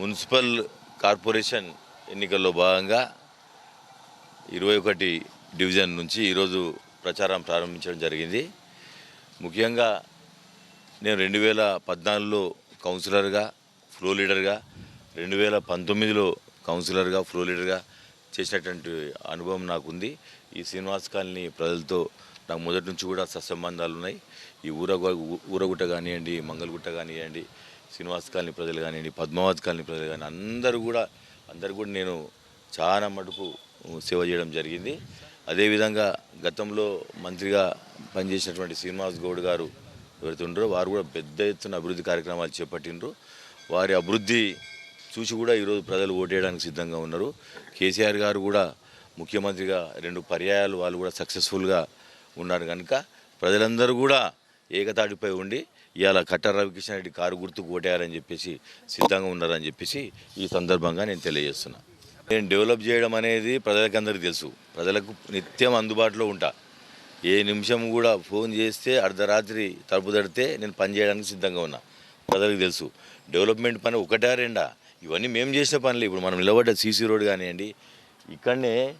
Municipal corporation ఎన్నికల్లో భాగంగా ఇరవై ఒకటి డివిజన్ నుంచి ఈరోజు ప్రచారం ప్రారంభించడం జరిగింది. ముఖ్యంగా నేను రెండు వేల పద్నాలుగులో కౌన్సిలర్గా ఫ్లో లీడర్గా రెండు వేల పంతొమ్మిదిలో కౌన్సిలర్గా ఫ్లో లీడర్గా చేసినటువంటి అనుభవం నాకుంది. ఈ శ్రీనివాస్ కాలనీ ప్రజలతో నాకు మొదటి నుంచి కూడా సత్సంబంధాలు ఉన్నాయి. ఈ ఊరగు ఊరగుట్ట కానివ్వండి మంగళగుట్ట కానివ్వండి శ్రీనివాస్ కాలనీ ప్రజలు కానివ్వండి పద్మావతి కాలనీ ప్రజలు కానీ అందరూ కూడా అందరు కూడా నేను చాలా మటుకు సేవ చేయడం జరిగింది. అదేవిధంగా గతంలో మంత్రిగా పనిచేసినటువంటి శ్రీనివాస్ గౌడ్ గారు ఎవరైతే వారు కూడా పెద్ద ఎత్తున అభివృద్ధి కార్యక్రమాలు చేపట్టిండ్రు. వారి అభివృద్ధి చూసి కూడా ఈరోజు ప్రజలు ఓటేయడానికి సిద్ధంగా ఉన్నారు. కేసీఆర్ గారు కూడా ముఖ్యమంత్రిగా రెండు పర్యాయాలు వాళ్ళు కూడా సక్సెస్ఫుల్గా ఉన్నారు కనుక ప్రజలందరూ కూడా ఏకతాటిపై ఉండి ఇవాళ కట్టర్ రవికిషన్ రెడ్డి కారు గుర్తుకు ఓటేయాలని చెప్పేసి సిద్ధంగా ఉన్నారని చెప్పేసి ఈ సందర్భంగా నేను తెలియజేస్తున్నా. నేను డెవలప్ చేయడం అనేది ప్రజలకందరికీ తెలుసు. ప్రజలకు నిత్యం అందుబాటులో ఉంటా. ఏ నిమిషం కూడా ఫోన్ చేస్తే అర్ధరాత్రి తలుపు తడితే నేను పని చేయడానికి సిద్ధంగా ఉన్నా. ప్రజలకు తెలుసు. డెవలప్మెంట్ పని ఒకటా రెండా? ఇవన్నీ మేము చేసిన పనులు. ఇప్పుడు మనం నిలబడ్డ సీసీ రోడ్ కానివ్వండి ఇక్కడనే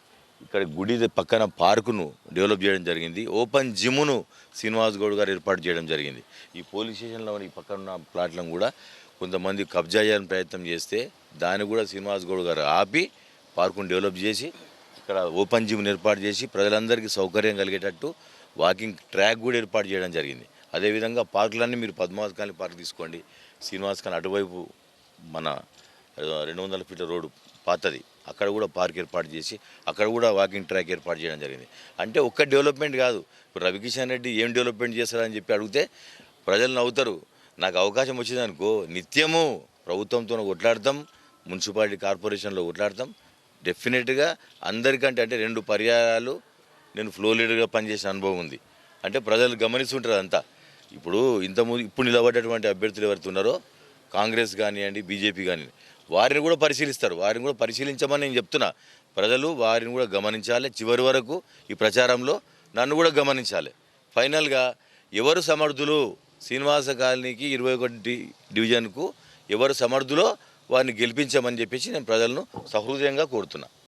ఇక్కడ గుడి పక్కన పార్కును డెవలప్ చేయడం జరిగింది. ఓపెన్ జిమ్ను శ్రీనివాస్ గౌడ్ గారు ఏర్పాటు చేయడం జరిగింది. ఈ పోలీస్ స్టేషన్లో ఈ పక్కన ఉన్న ప్లాట్లను కూడా కొంతమంది కబ్జా చేయాలని ప్రయత్నం చేస్తే దాన్ని కూడా శ్రీనివాస్ గౌడ్ గారు ఆపి పార్కును డెవలప్ చేసి ఇక్కడ ఓపెన్ జిమ్ ఏర్పాటు చేసి ప్రజలందరికీ సౌకర్యం కలిగేటట్టు వాకింగ్ ట్రాక్ కూడా ఏర్పాటు చేయడం జరిగింది. అదేవిధంగా పార్కులన్నీ మీరు పద్మావతి కాలనీ పార్క్ తీసుకోండి. శ్రీనివాస్ కాలనీ అటువైపు మన రెండు వందల ఫీట్ల రోడ్డు పాతది. అక్కడ కూడా పార్క్ ఏర్పాటు చేసి అక్కడ కూడా వాకింగ్ ట్రాక్ ఏర్పాటు చేయడం జరిగింది. అంటే ఒక్క డెవలప్మెంట్ కాదు. ఇప్పుడు రవికిషన్ రెడ్డి ఏం డెవలప్మెంట్ చేస్తారని చెప్పి అడిగితే ప్రజలు నవ్వుతారు. నాకు అవకాశం వచ్చిందనుకో నిత్యము ప్రభుత్వంతో కొట్లాడతాం మున్సిపాలిటీ కార్పొరేషన్లో కొట్లాడతాం. డెఫినెట్గా అందరికంటే అంటే రెండు పర్యాయాలు నేను ఫ్లో లీడర్గా పనిచేసిన అనుభవం ఉంది. అంటే ప్రజలు గమనిస్తుంటారు అంతా ఇప్పుడు ఇంతకుముందు ఇప్పుడు నిలబడ్డటువంటి అభ్యర్థులు ఎవరైతే ఉన్నారో కాంగ్రెస్ కానివ్వండి బీజేపీ కానివ్వండి వారిని కూడా పరిశీలిస్తారు. వారిని కూడా పరిశీలించమని నేను చెప్తున్నా. ప్రజలు వారిని కూడా గమనించాలి. చివరి వరకు ఈ ప్రచారంలో నన్ను కూడా గమనించాలి. ఫైనల్గా ఎవరు సమర్థులు? శ్రీనివాస కాలనీకి ఇరవై ఒకటి డివిజన్కు ఎవరు సమర్థులో వారిని గెలిపించమని చెప్పేసి నేను ప్రజలను సహృదయంగా కోరుతున్నా.